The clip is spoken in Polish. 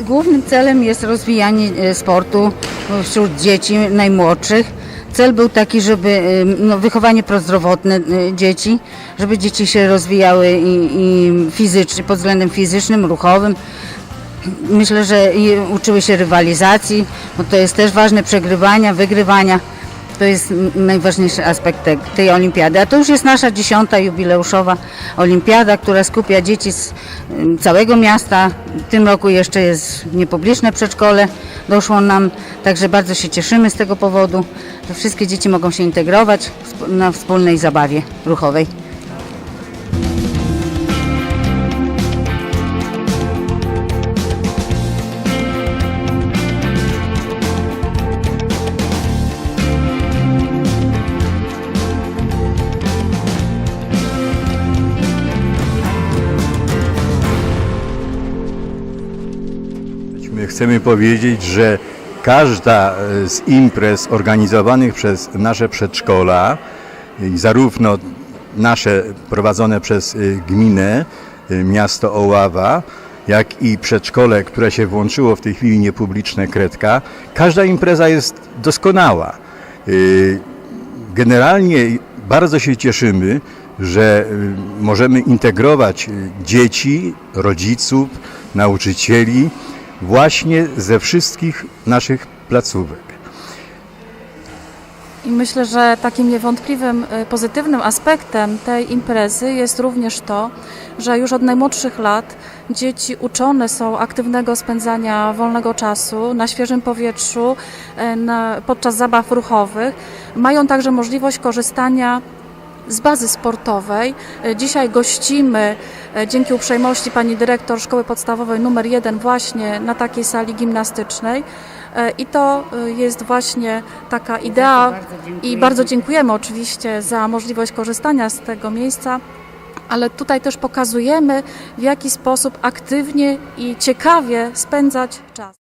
Głównym celem jest rozwijanie e, sportu wśród dzieci najmłodszych. Cel był taki, żeby e, no, wychowanie prozdrowotne e, dzieci, żeby dzieci się rozwijały i, i fizycznie, pod względem fizycznym, ruchowym. Myślę, że uczyły się rywalizacji, bo to jest też ważne, przegrywania, wygrywania. To jest najważniejszy aspekt te, tej olimpiady. A to już jest nasza dziesiąta jubileuszowa olimpiada, która skupia dzieci z całego miasta. W tym roku jeszcze jest niepubliczne przedszkole, doszło nam, także bardzo się cieszymy z tego powodu, że wszystkie dzieci mogą się integrować na wspólnej zabawie ruchowej. My chcemy powiedzieć, że każda e, z imprez organizowanych przez nasze przedszkola, i zarówno nasze prowadzone przez y, gminę, miasto Oława, jak i przedszkole, które się włączyło w tej chwili niepubliczne Kredka, każda impreza jest doskonała. Generalnie bardzo się cieszymy, że możemy integrować dzieci, rodziców, nauczycieli właśnie ze wszystkich naszych placówek. I myślę, że takim niewątpliwym y, pozytywnym aspektem tej imprezy jest również to, że już od najmłodszych lat dzieci uczone są aktywnego spędzania wolnego czasu na świeżym powietrzu, y, na, podczas zabaw ruchowych. Mają także możliwość korzystania z bazy sportowej. E, Dzisiaj gościmy e, dzięki uprzejmości pani dyrektor szkoły podstawowej numer 1 właśnie na takiej sali gimnastycznej. E, I to jest właśnie taka idea bardzo i bardzo dziękujemy oczywiście za możliwość korzystania z tego miejsca. Ale tutaj też pokazujemy, w jaki sposób aktywnie i ciekawie spędzać czas.